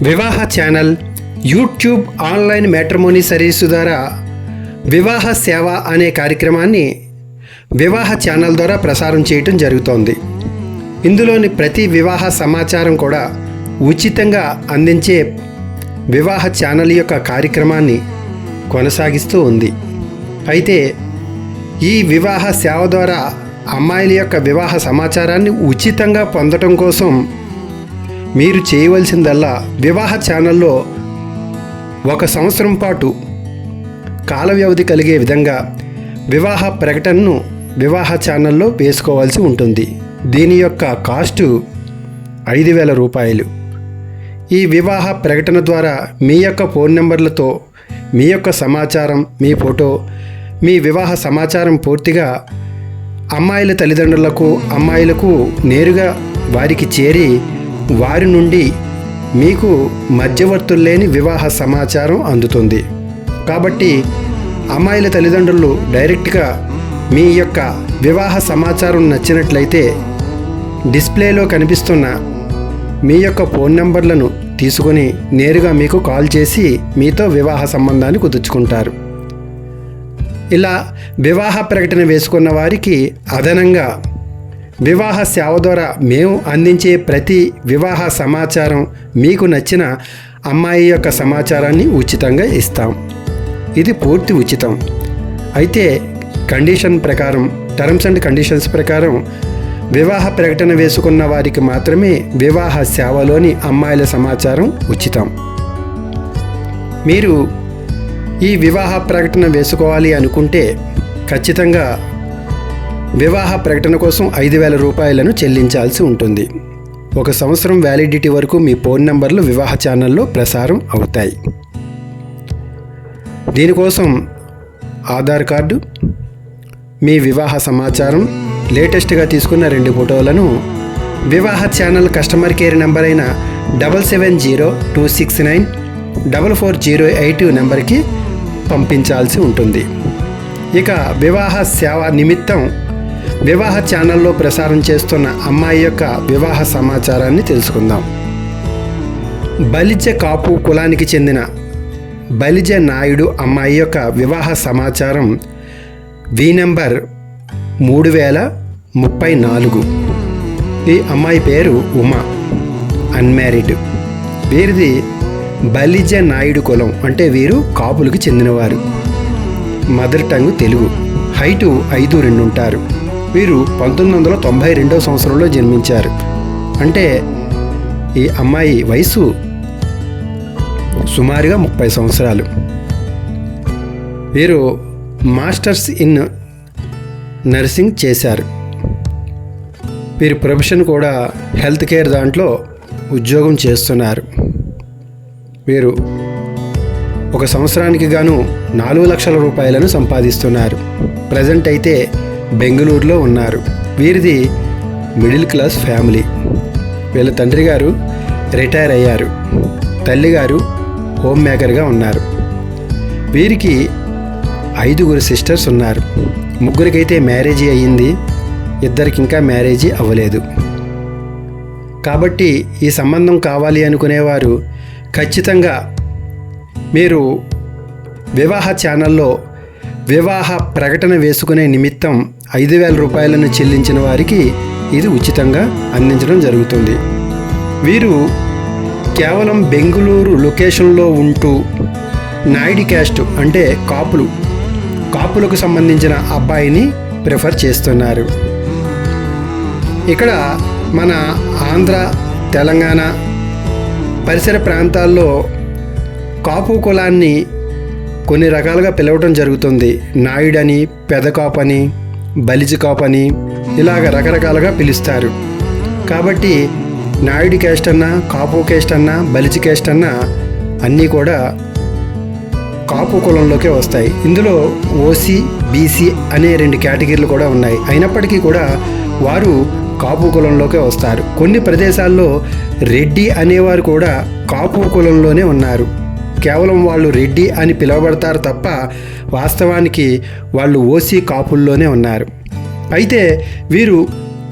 Vivaha channel YouTube online matrimony service ద్వారా వివాహ సేవ అనే కార్యక్రమాన్ని వివాహ ఛానల్ ద్వారా ప్రసారం చేయటం జరుగుతోంది. ఇందులోని ప్రతి వివాహ సమాచారం కూడా ఉచితంగా అందించే వివాహ ఛానల్ యొక్క కార్యక్రమాన్ని కొనసాగిస్తూ ఉంది. అయితే ఈ వివాహ సేవ ద్వారా అమ్మాయిల యొక్క వివాహ సమాచారాన్ని ఉచితంగా పొందటం కోసం మీరు చేయవలసిందల్లా వివాహ ఛానల్లో ఒక సంవత్సరం పాటు కాల వ్యవధి కలిగే విధంగా వివాహ ప్రకటనను వివాహ ఛానల్లో వేసుకోవాల్సి ఉంటుంది. దీని యొక్క కాస్టు ఐదు వేల రూపాయలు. ఈ వివాహ ప్రకటన ద్వారా మీ యొక్క ఫోన్ నెంబర్లతో మీ యొక్క సమాచారం మీ ఫోటో మీ వివాహ సమాచారం పూర్తిగా అమ్మాయిల తల్లిదండ్రులకు అమ్మాయిలకు నేరుగా వారికి చేరి వారి నుండి మీకు మధ్యవర్తులు లేని వివాహ సమాచారం అందుతుంది. కాబట్టి అమ్మాయిల తల్లిదండ్రులు డైరెక్ట్గా మీ యొక్క వివాహ సమాచారం నచ్చినట్లయితే డిస్ప్లేలో కనిపిస్తున్న మీ యొక్క ఫోన్ నంబర్లను తీసుకొని నేరుగా మీకు కాల్ చేసి మీతో వివాహ సంబంధాన్ని కుదుర్చుకుంటారు. ఇలా వివాహ ప్రకటన వేసుకున్న వారికి అదనంగా వివాహ సేవ ద్వారా మేము అందించే ప్రతి వివాహ సమాచారం మీకు నచ్చిన అమ్మాయి యొక్క సమాచారాన్ని ఉచితంగా ఇస్తాం. ఇది పూర్తి ఉచితం. అయితే కండిషన్ ప్రకారం టర్మ్స్ అండ్ కండిషన్స్ ప్రకారం వివాహ ప్రకటన వేసుకున్న వారికి మాత్రమే వివాహ సేవలోని అమ్మాయిల సమాచారం ఉచితం. మీరు ఈ వివాహ ప్రకటన వేసుకోవాలి అనుకుంటే ఖచ్చితంగా వివాహ ప్రకటన కోసం ఐదు వేల రూపాయలను చెల్లించాల్సి ఉంటుంది. ఒక సంవత్సరం వ్యాలిడిటీ వరకు మీ ఫోన్ నంబర్లు వివాహ ఛానల్లో ప్రసారం అవుతాయి. దీనికోసం ఆధార్ కార్డు మీ వివాహ సమాచారం లేటెస్ట్గా తీసుకున్న రెండు ఫోటోలను Vivaha channel customer care number అయిన double seven zero two six nine double four zero eight నెంబర్కి పంపించాల్సి ఉంటుంది. ఇక వివాహ సేవ నిమిత్తం వివాహ ఛానల్లో ప్రసారం చేస్తున్న అమ్మాయి యొక్క వివాహ సమాచారాన్ని తెలుసుకుందాం. బలిజ కాపు కులానికి చెందిన బలిజ నాయుడు అమ్మాయి యొక్క వివాహ సమాచారం వి నెంబర్ మూడు వేల ముప్పై నాలుగు. ఈ అమ్మాయి పేరు ఉమా అన్మ్యారీడ్. వీరిది బలిజ నాయుడు కులం అంటే వీరు కాపులకు చెందినవారు. Mother tongue Telugu. హైటు ఐదు రెండు ఉంటారు వీరు పంతొమ్మిది వందల తొంభై రెండవ సంవత్సరంలో జన్మించారు. అంటే ఈ అమ్మాయి వయసు సుమారుగా ముప్పై సంవత్సరాలు. వీరు మాస్టర్స్ ఇన్ నర్సింగ్ చేశారు. వీరి ప్రొఫెషన్ కూడా హెల్త్ కేర్ దాంట్లో ఉద్యోగం చేస్తున్నారు. వీరు ఒక సంవత్సరానికి గాను నాలుగు లక్షల రూపాయలను సంపాదిస్తున్నారు. ప్రజెంట్ అయితే బెంగళూరులో ఉన్నారు. వీరిది మిడిల్ క్లాస్ ఫ్యామిలీ. వీళ్ళ తండ్రి గారు రిటైర్ అయ్యారు. తల్లిగారు హోమ్ మేకర్గా ఉన్నారు. వీరికి ఐదుగురు సిస్టర్స్ ఉన్నారు. ముగ్గురికైతే మ్యారేజీ అయ్యింది. ఇద్దరికి ఇంకా మ్యారేజీ అవ్వలేదు. కాబట్టి ఈ సంబంధం కావాలి అనుకునేవారు ఖచ్చితంగా మీరు వివాహ ఛానల్లో వివాహ ప్రకటన వేసుకునే నిమిత్తం ఐదు వేల రూపాయలను చెల్లించిన వారికి ఇది ఉచితంగా అందించడం జరుగుతుంది. వీరు కేవలం బెంగుళూరు లొకేషన్లో ఉంటూ నాయుడి క్యాస్ట్ అంటే కాపులు కాపులకు సంబంధించిన అబ్బాయిని ప్రిఫర్ చేస్తున్నారు. ఇక్కడ మన ఆంధ్ర తెలంగాణ పరిసర ప్రాంతాల్లో కాపు కులాన్ని కొన్ని రకాలుగా పిలవటం జరుగుతుంది. నాయుడని పెదకాపని బలిజి కాపని ఇలాగ రకరకాలుగా పిలుస్తారు. కాబట్టి నాయుడు క్యాస్ట్ అన్నా కాపు క్యాస్ట్ అన్నా బలిజి క్యాస్ట్ అన్నా అన్నీ కూడా కాపు కులంలోకే వస్తాయి. ఇందులో ఓసీ బీసీ అనే రెండు కేటగిరీలు కూడా ఉన్నాయి. అయినప్పటికీ కూడా వారు కాపు కులంలోకే వస్తారు. కొన్ని ప్రదేశాల్లో రెడ్డి అనేవారు కూడా కాపు కులంలోనే ఉన్నారు. కేవలం వాళ్ళు రెడ్డి అని పిలువబడతారు తప్ప వాస్తవానికి వాళ్ళు ఓసీ కాపుల్లోనే ఉన్నారు. అయితే వీరు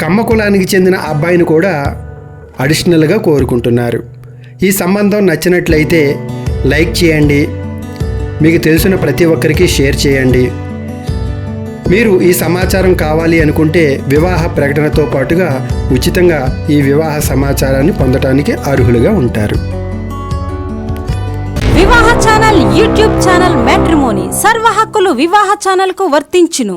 కమ్మ కులానికి చెందిన అబ్బాయిని కూడా అడిషనల్గా కోరుకుంటున్నారు. ఈ సంబంధం నచ్చినట్లయితే లైక్ చేయండి. మీకు తెలిసిన ప్రతి ఒక్కరికి షేర్ చేయండి. మీరు ఈ సమాచారం కావాలి అనుకుంటే వివాహ ప్రకటనతో పాటుగా ఉచితంగా ఈ వివాహ సమాచారాన్ని పొందటానికి అర్హులుగా ఉంటారు. ఛానల్ యూట్యూబ్ ఛానల్ మ్యాట్రిమోని సర్వ హక్కులు వివాహ ఛానల్కు వర్తించును.